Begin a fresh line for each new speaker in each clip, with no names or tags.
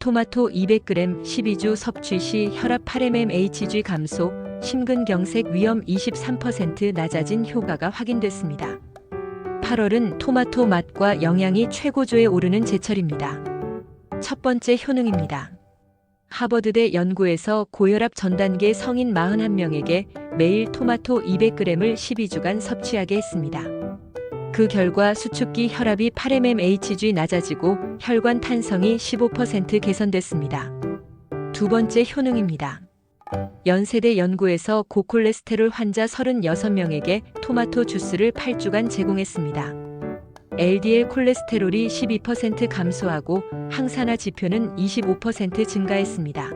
토마토 200g 12주 섭취 시 혈압 8mmHg 감소, 심근경색 위험 23% 낮아진 효과가 확인됐습니다. 8월은 토마토 맛과 영양이 최고조에 오르는 제철입니다. 첫 번째 효능입니다. 하버드대 연구에서 고혈압 전 단계 성인 41명에게 매일 토마토 200g을 12주간 섭취하게 했습니다. 그 결과 수축기 혈압이 8mmHg 낮아지고 혈관 탄성이 15% 개선됐습니다. 두 번째 효능입니다. 연세대 연구에서 고콜레스테롤 환자 36명에게 토마토 주스를 8주간 제공했습니다. LDL 콜레스테롤이 12% 감소하고 항산화 지표는 25% 증가했습니다.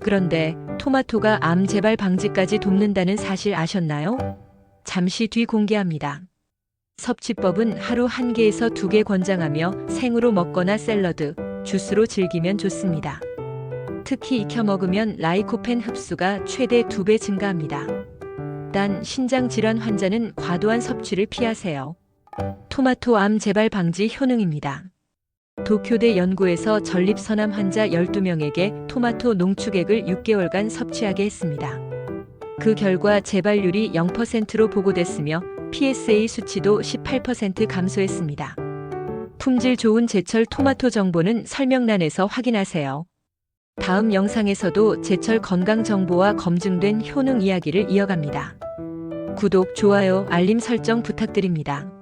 그런데 토마토가 암 재발 방지까지 돕는다는 사실 아셨나요? 잠시 뒤 공개합니다. 섭취법은 하루 한 개에서 두 개 권장하며 생으로 먹거나 샐러드, 주스로 즐기면 좋습니다. 특히 익혀 먹으면 라이코펜 흡수가 최대 2배 증가합니다. 단 신장 질환 환자는 과도한 섭취를 피하세요. 토마토 암 재발 방지 효능입니다. 도쿄대 연구에서 전립선암 환자 12명에게 토마토 농축액을 6개월간 섭취하게 했습니다. 그 결과 재발률이 0%로 보고됐으며 PSA 수치도 18% 감소했습니다. 품질 좋은 제철 토마토 정보는 설명란에서 확인하세요. 다음 영상에서도 제철 건강 정보와 검증된 효능 이야기를 이어갑니다. 구독, 좋아요, 알림 설정 부탁드립니다.